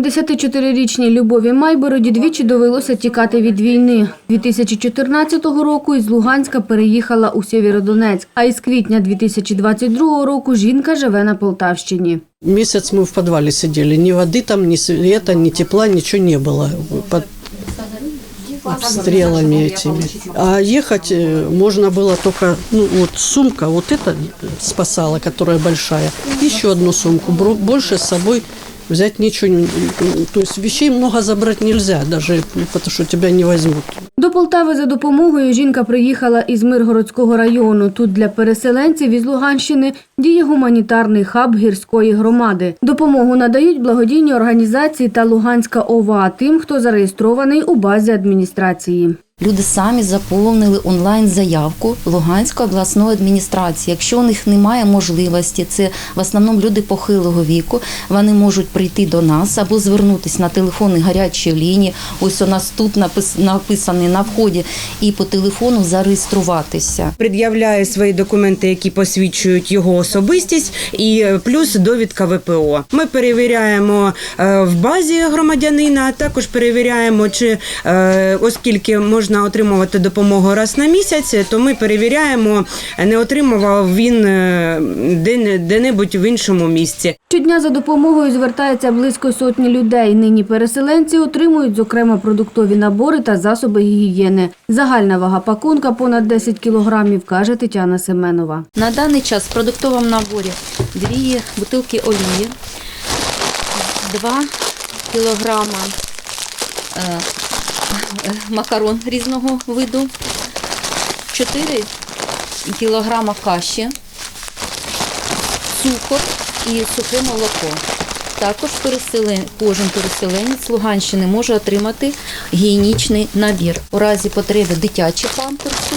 74-річній Любові Майбороді двічі довелося тікати від війни. 2014 року із Луганська переїхала у Сєвєродонецьк, а із квітня 2022 року жінка живе на Полтавщині. Месяц мы в подвале сидели. Ни воды там, ни света, ни тепла, ничего не было. Под обстрелами этими. А ехать э, можно было только, ну вот сумка, вот эта спасала, которая большая. Еще одну сумку. Бро- Больше с собой взять ничего. То есть вещей много забрать нельзя, даже потому что тебя не возьмут. До Полтави за допомогою жінка приїхала із Миргородського району. Тут для переселенців із Луганщини діє гуманітарний хаб гірської громади. Допомогу надають благодійні організації та Луганська ОВА тим, хто зареєстрований у базі адміністрації. Люди самі заповнили онлайн заявку Луганської обласної адміністрації. Якщо у них немає можливості, це в основному люди похилого віку. Вони можуть прийти до нас або звернутися на телефони гарячої лінії. Ось у нас тут напис- написаний на вході, і по телефону зареєструватися. пред'являє свої документи, які посвідчують його особистість, і е, плюс довідка ВПО. Ми перевіряємо е, в базі громадянина, а також перевіряємо, чи е, оскільки можна отримувати допомогу раз на місяць, то ми перевіряємо, не отримував він е, де- де-небудь в іншому місці. Щодня за допомогою звертається близько сотні людей. Нині переселенці отримують, зокрема, продуктові набори та засоби гігієни. Загальна вага пакунка понад 10 кілограмів, каже Тетяна Семенова. На даний час в продуктовому наборі дві бутилки олії, 2 кілограма е, макарон різного виду, 4 кілограма каші, цукор і сухе молоко. Також кожен переселенець Луганщини може отримати гігієнічний набір. У разі потреби дитячі памперси,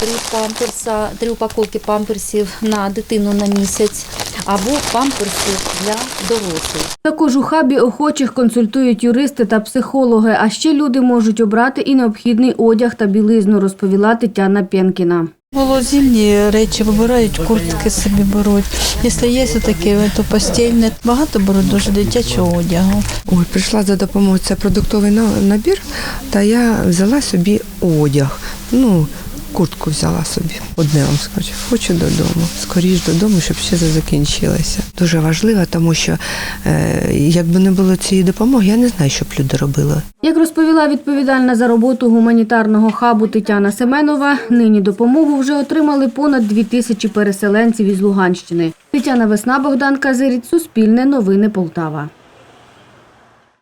три памперса, три упаковки памперсів на дитину на місяць, або памперси для дорослих. Також у хабі охочих консультують юристи та психологи, а ще люди можуть обрати і необхідний одяг та білизну, розповіла Тетяна Пєнкіна. Голозільні речі вибирають, куртки собі беруть. Якщо є таке, то постільне. Багато беруть дуже дитячого одягу. Ой, прийшла за допомогою це продуктовий набір, та я взяла собі одяг. Ну, куртку взяла собі. Одне вам скажу. Хочу додому. Скоріш додому, щоб ще це закінчилося. Дуже важливо, тому що е, якби не було цієї допомоги, я не знаю, що б люди робили. Як розповіла відповідальна за роботу гуманітарного хабу Тетяна Семенова, нині допомогу вже отримали понад дві тисячі переселенців із Луганщини. Тетяна Весна, Богдан Казиріць, Суспільне новини Полтава.